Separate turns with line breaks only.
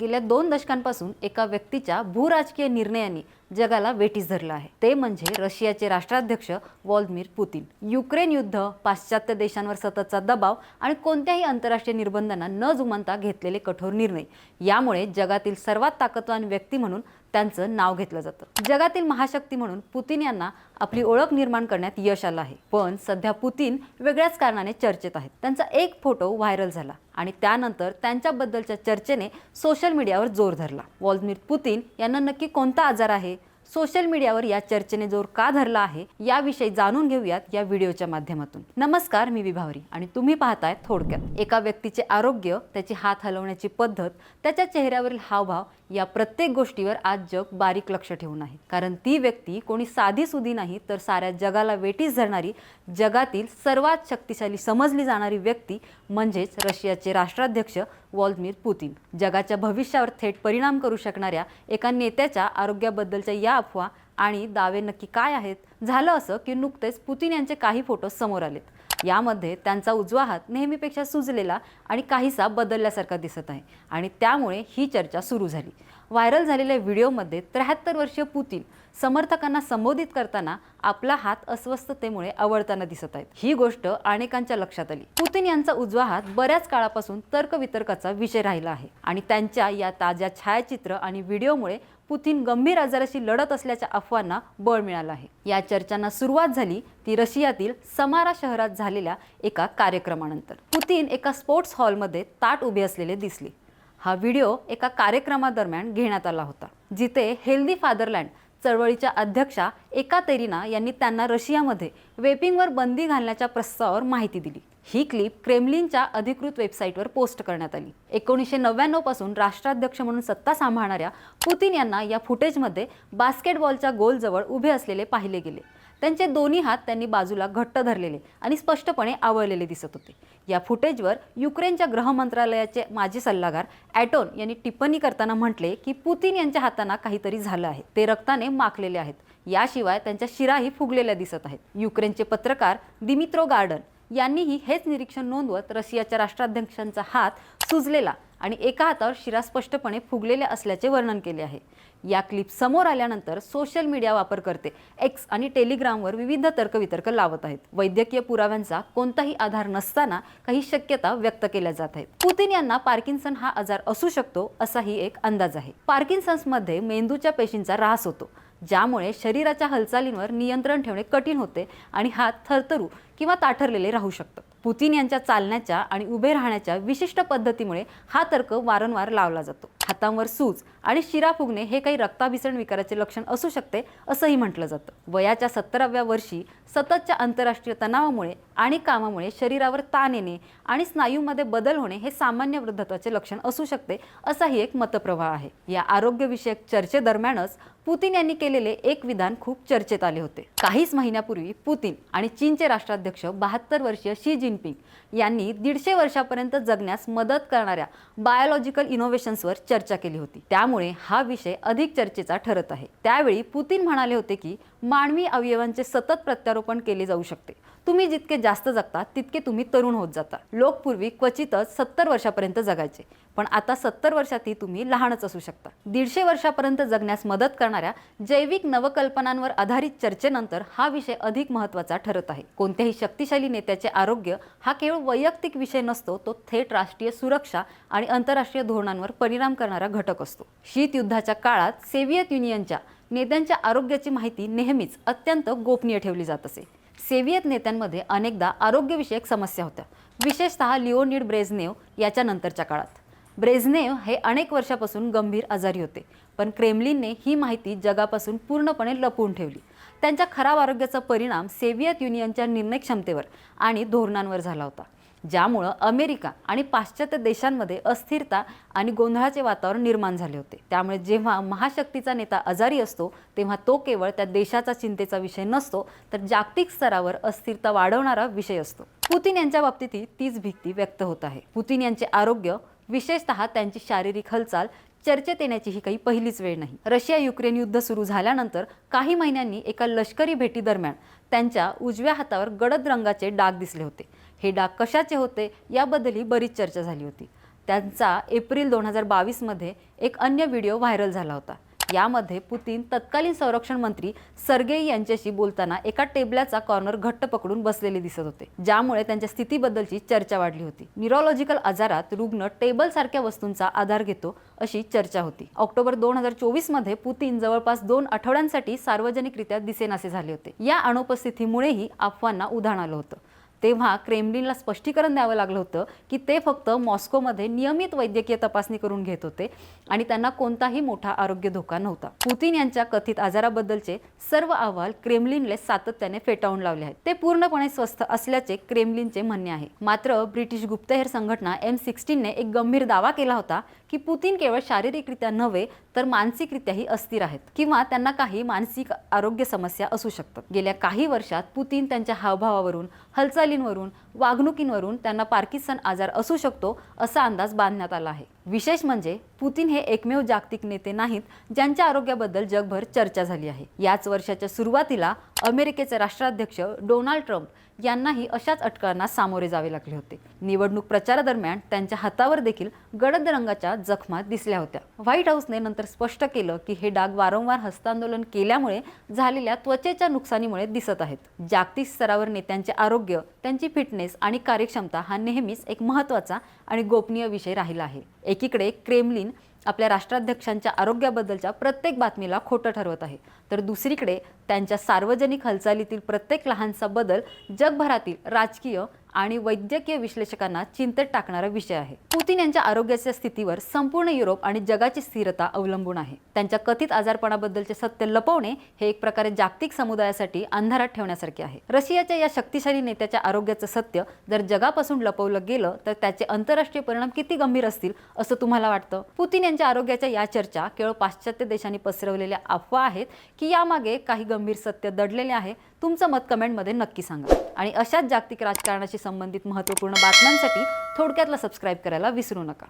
गेल्या दोन दशकांपासून एका व्यक्तीच्या भूराजकीय निर्णयांनी जगाला वेटीस धरलं आहे. ते म्हणजे रशियाचे राष्ट्राध्यक्ष व्लादिमीर पुतीन. युक्रेन युद्ध पाश्चात्य देशांवर सततचा दबाव आणि कोणत्याही आंतरराष्ट्रीय निर्बंधांना न जुमानता घेतलेले कठोर निर्णय. यामुळे जगातील सर्वात ताकदवान व्यक्ती म्हणून त्यांचं नाव घेतलं जातं. जगातील महाशक्ती म्हणून पुतीन यांना आपली ओळख निर्माण करण्यात यश आलं आहे. पण सध्या पुतीन वेगळ्याच कारणाने चर्चेत आहेत. त्यांचा एक फोटो व्हायरल झाला आणि त्यानंतर त्यांच्याबद्दलच्या चर्चेने सोशल मीडियावर जोर धरला. वॉल्मिर पुतीन यांना नक्की कोणता आजार आहे? सोशल मीडियावर या चर्चेने जोर का धरला आहे याविषयी जाणून घेऊयात या व्हिडिओच्या माध्यमातून. नमस्कार मी विभावरी आणि तुम्ही पाहताय थोडक्यात. एका व्यक्तीचे आरोग्य त्याची हात हलवण्याची पद्धत त्याच्या चेहऱ्यावरील हावभाव या प्रत्येक गोष्टीवर आज जग बारीक लक्ष ठेवून आहे. कारण ती व्यक्ती कोणी साधी सुधी नाही तर साऱ्या जगाला वेटीस धरणारी जगातील सर्वात शक्तिशाली समजली जाणारी व्यक्ती म्हणजेच रशियाचे राष्ट्राध्यक्ष व्लादिमीर पुतीन. जगाच्या भविष्यावर थेट परिणाम करू शकणाऱ्या एका नेत्याच्या आरोग्याबद्दलच्या या अफवा आणि दावे नक्की काय आहेत? झालं असं की नुकतेच पुतीन यांचे काही फोटो समोर आलेत. यामध्ये त्यांचा उजवा हात नेहमीपेक्षा सुजलेला आणि काहीसा बदलल्यासारखा दिसत आहे आणि त्यामुळे ही चर्चा सुरू झाली. व्हायरल झालेल्या व्हिडिओमध्ये त्र्याहत्तर वर्षीय पुतीन समर्थकांना संबोधित करताना आपला हात अस्वस्थतेमुळे आवडताना दिसत आहेत. ही गोष्ट अनेकांच्या लक्षात आली. पुतीन यांचा उजवा हात बऱ्याच काळापासून तर्कवितर्काचा विषय राहिला आहे आणि त्यांच्या या ताज्या छायाचित्र आणि व्हिडिओमुळे पुतीन गंभीर आजाराशी लढत असल्याच्या अफवांना बळ मिळालं आहे. या चर्चांना सुरुवात झाली ती रशियातील समारा शहरात झालेल्या एका कार्यक्रमानंतर. पुतीन एका स्पोर्ट्स हॉलमध्ये ताट उभे असलेले दिसले. हा व्हिडिओ एका कार्यक्रमादरम्यान घेण्यात आला होता जिथे हेल्दी फादरलँड चळवळीच्या अध्यक्षा एकातेरिना यांनी त्यांना रशियामध्ये वेपिंगवर बंदी घालण्याच्या प्रस्तावावर माहिती दिली. ही क्लिप क्रेमलिनच्या अधिकृत वेबसाईटवर पोस्ट करण्यात आली. एकोणीसशे नव्याण्णवपासून राष्ट्राध्यक्ष म्हणून सत्ता सांभाळणाऱ्या पुतीन यांना या फुटेजमध्ये बास्केटबॉलच्या गोलजवळ उभे असलेले पाहिले गेले. त्यांचे दोन्ही हात त्यांनी बाजूला घट्ट धरलेले आणि स्पष्टपणे आवळलेले दिसत होते. या फुटेजवर युक्रेनच्या गृहमंत्रालयाचे माजी सल्लागार ॲटोन यांनी टिप्पणी करताना म्हटले की पुतीन यांच्या हातांना काहीतरी झालं आहे. ते रक्ताने माखलेले आहेत. याशिवाय त्यांच्या शिराही फुगलेल्या दिसत आहेत. युक्रेनचे पत्रकार दिमित्रो गार्डन यांनीही हेच निरीक्षण नोंदवत रशियाच्या राष्ट्राध्यक्षांचा हात सुजलेला आणि एका हातावर शिरा स्पष्टपणे फुगलेल्या असल्याचे वर्णन केले आहे. या क्लिप समोर आल्यानंतर सोशल मीडिया वापरकर्ते एक्स आणि टेलिग्रामवर विविध तर्कवितर्क लावत आहेत. वैद्यकीय पुराव्यांचा कोणताही आधार नसताना काही शक्यता व्यक्त केल्या जात आहेत. पुतीन यांना पार्किन्सन हा आजार असू शकतो असाही एक अंदाज आहे. पार्किन्सन्समध्ये मेंदूच्या पेशींचा ऱ्हास होतो ज्यामुळे शरीराच्या हालचालींवर नियंत्रण ठेवणे कठीण होते आणि हात थरथरू किंवा ताठरलेले राहू शकतात. पुतीन यांच्या चालण्याच्या आणि उभे राहण्याच्या विशिष्ट पद्धतीमुळे हा तर्क वारंवार लावला जातो. हातांवर सूज आणि शिरा फुगणे हे काही रक्ताभिसरण विकाराचे लक्षण असू शकते असंही म्हटलं जातं. वयाच्या सत्तराव्या वर्षी सततच्या आंतरराष्ट्रीय तणावामुळे आणि कामामुळे शरीरावर ताण येणे आणि स्नायूमध्ये बदल होणे हे सामान्य वृद्धत्वाचे लक्षण असू शकते असाही एक मतप्रवाह आहे. या आरोग्यविषयक चर्चेदरम्यानच पुतीन यांनी केलेले एक विधान खूप चर्चेत आले होते. काहीच महिन्यापूर्वी पुतीन आणि चीनचे राष्ट्राध्यक्ष बहात्तर वर्षीय शी जिनपिंग यांनी दीडशे वर्षापर्यंत जगण्यास मदत करणाऱ्या बायोलॉजिकल इनोव्हेशन्सवर चर्चा चर्चा केली होती. त्यामुळे हा विषय अधिक चर्चेचा ठरत आहे. त्यावेळी पुतीन म्हणाले होते की मानवी अवयवांचे सतत प्रत्यारोपण केले जाऊ शकते. तुम्ही जितके जास्त जगता तितके तुम्ही तरुण होत जाता. लोक पूर्वी क्वचितच सत्तर वर्षापर्यंत जगायचे पण आता सत्तर वर्षातही तुम्ही लहानच असू शकता. दीडशे वर्षापर्यंत जगण्यास मदत करणाऱ्या जैविक नवकल्पनांवर आधारित चर्चेनंतर हा विषय अधिक महत्त्वाचा ठरत आहे. कोणत्याही शक्तिशाली नेत्याचे आरोग्य हा केवळ वैयक्तिक विषय नसतो तो थेट राष्ट्रीय सुरक्षा आणि आंतरराष्ट्रीय धोरणांवर परिणाम करणारा घटक असतो. शीतयुद्धाच्या काळात सेव्हिएत युनियनच्या नेत्यांच्या आरोग्याची माहिती नेहमीच अत्यंत गोपनीय ठेवली जात असे. सेव्हियत नेत्यांमध्ये अनेकदा आरोग्यविषयक समस्या होत्या. विशेषतः लिओनिड ब्रेझनेव याच्या नंतरच्या काळात. ब्रेझनेव हे अनेक वर्षापासून गंभीर आजारी होते पण क्रेमलिनने ही माहिती जगापासून पूर्णपणे लपवून ठेवली. त्यांच्या खराब आरोग्याचा परिणाम सेव्हिएत युनियनच्या निर्णय क्षमतेवर आणि धोरणांवर झाला होता. ज्यामुळं अमेरिका आणि पाश्चात्य देशांमध्ये अस्थिरता आणि गोंधळाचे वातावरण निर्माण झाले होते. त्यामुळे जेव्हा महाशक्तीचा नेता आजारी असतो तेव्हा तो केवळ त्या देशाचा चिंतेचा विषय नसतो तर जागतिक स्तरावर अस्थिरता वाढवणारा विषय असतो. पुतीन यांच्या बाबतीतही तीच भीती व्यक्त होत आहे. पुतीन यांचे आरोग्य विशेषतः त्यांची शारीरिक हालचाल चर्चेत येण्याची ही काही पहिलीच वेळ नाही. रशिया युक्रेन युद्ध सुरू झाल्यानंतर काही महिन्यांनी एका लष्करी भेटीदरम्यान त्यांच्या उजव्या हातावर गडद रंगाचे डाग दिसले होते. हे डाग कशाचे होते याबद्दलही बरीच चर्चा झाली होती. त्यांचा एप्रिल दोन हजार बावीसमध्ये एक अन्य व्हिडिओ व्हायरल झाला होता. यामध्ये पुतीन तत्कालीन संरक्षण मंत्री सर्गेई यांच्याशी बोलताना एका टेबलाचा कॉर्नर घट्ट पकडून बसलेले दिसत होते. ज्यामुळे त्यांच्या स्थितीबद्दलची चर्चा वाढली होती. न्यूरोलॉजिकल आजारात रुग्ण टेबल सारख्या वस्तूंचा आधार घेतो अशी चर्चा होती. ऑक्टोबर दोन हजार चोवीसमध्ये पुतीन जवळपास दोन आठवड्यांसाठी सार्वजनिकरित्या दिसेनासे झाले होते. या अनुपस्थितीमुळेही अफवांना उधाण आलं होतं. तेव्हा क्रेमलिनला स्पष्टीकरण द्यावं लागलं होतं की ते फक्त मॉस्कोमध्ये नियमित वैद्यकीय तपासणी करून घेत होते आणि त्यांना कोणताही मोठा आरोग्य धोका नव्हता. पुतीन यांच्या कथित आजाराबद्दलचे सर्व अहवाल क्रेमलिनले सातत्याने फेटाळून लावले आहेत. ते पूर्णपणे स्वस्थ असल्याचे क्रेमलिनचे म्हणणे आहे. मात्र ब्रिटिश गुप्तहेर संघटना एम सिक्स्टीनने एक गंभीर दावा केला होता की पुतीन केवळ शारीरिकरित्या नव्हे तर मानसिकरित्याही अस्थिर आहेत किंवा त्यांना काही मानसिक आरोग्य समस्या असू शकतात. गेल्या काही वर्षात पुतीन त्यांच्या हावभावावरून हालचालींवरून वागणुकींवरून त्यांना पार्किसन आजार असू शकतो असा अंदाज बांधण्यात आला आहे. विशेष म्हणजे पुतीन हे एकमेव जागतिक नेते नाहीत ज्यांच्या आरोग्याबद्दल जगभर चर्चा झाली आहे. याच वर्षाच्या सुरुवातीला अमेरिकेचे राष्ट्राध्यक्ष डोनाल्ड ट्रम्प यांनाही अशाच अटकळांना सामोरे जावे लागले होते. निवडणूक प्रचारादरम्यान त्यांच्या हातावर देखील गडद रंगाच्या जखमा दिसल्या होत्या. व्हाईट हाऊसने नंतर स्पष्ट केलं की हे डाग वारंवार हस्तांदोलन केल्यामुळे झालेल्या त्वचेच्या नुकसानीमुळे दिसत आहेत. जागतिक स्तरावर नेत्यांचे आरोग्य त्यांची फिटनेस आणि कार्यक्षमता हा नेहमीच एक महत्त्वाचा आणि गोपनीय विषय राहिला आहे. एकीकडे क्रेमलिन आपल्या राष्ट्राध्यक्षांच्या आरोग्याबद्दलच्या प्रत्येक बातमीला खोटं ठरवत आहे तर दुसरीकडे त्यांच्या सार्वजनिक हालचालीतील प्रत्येक लहानसा बदल जगभरातील राजकीय आणि वैद्यकीय विश्लेषकांना चिंतेत टाकणारा विषय आहे. पुतीन यांच्या आरोग्याच्या स्थितीवर संपूर्ण युरोप आणि जगाची स्थिरता अवलंबून आहे. त्यांच्या कथित आजारपणाबद्दलचे सत्य लपवणे हे एक प्रकारे जागतिक समुदायासाठी अंधारात ठेवण्यासारखे आहे. रशियाच्या या शक्तिशाली नेत्याच्या आरोग्याचं सत्य जर जगापासून लपवलं गेलं तर त्याचे आंतरराष्ट्रीय परिणाम किती गंभीर असतील असं तुम्हाला वाटतं? पुतीन यांच्या आरोग्याच्या या चर्चा केवळ पाश्चात्य देशांनी पसरवलेल्या अफवा आहेत की यामागे काही गंभीर सत्य दडलेले आहे? तुमचं मत कमेंटमध्ये नक्की सांगा. आणि अशाच जागतिक राजकारणाशी संबंधित महत्त्वपूर्ण बातम्यांसाठी थोडक्यातला सबस्क्राईब करायला विसरू नका.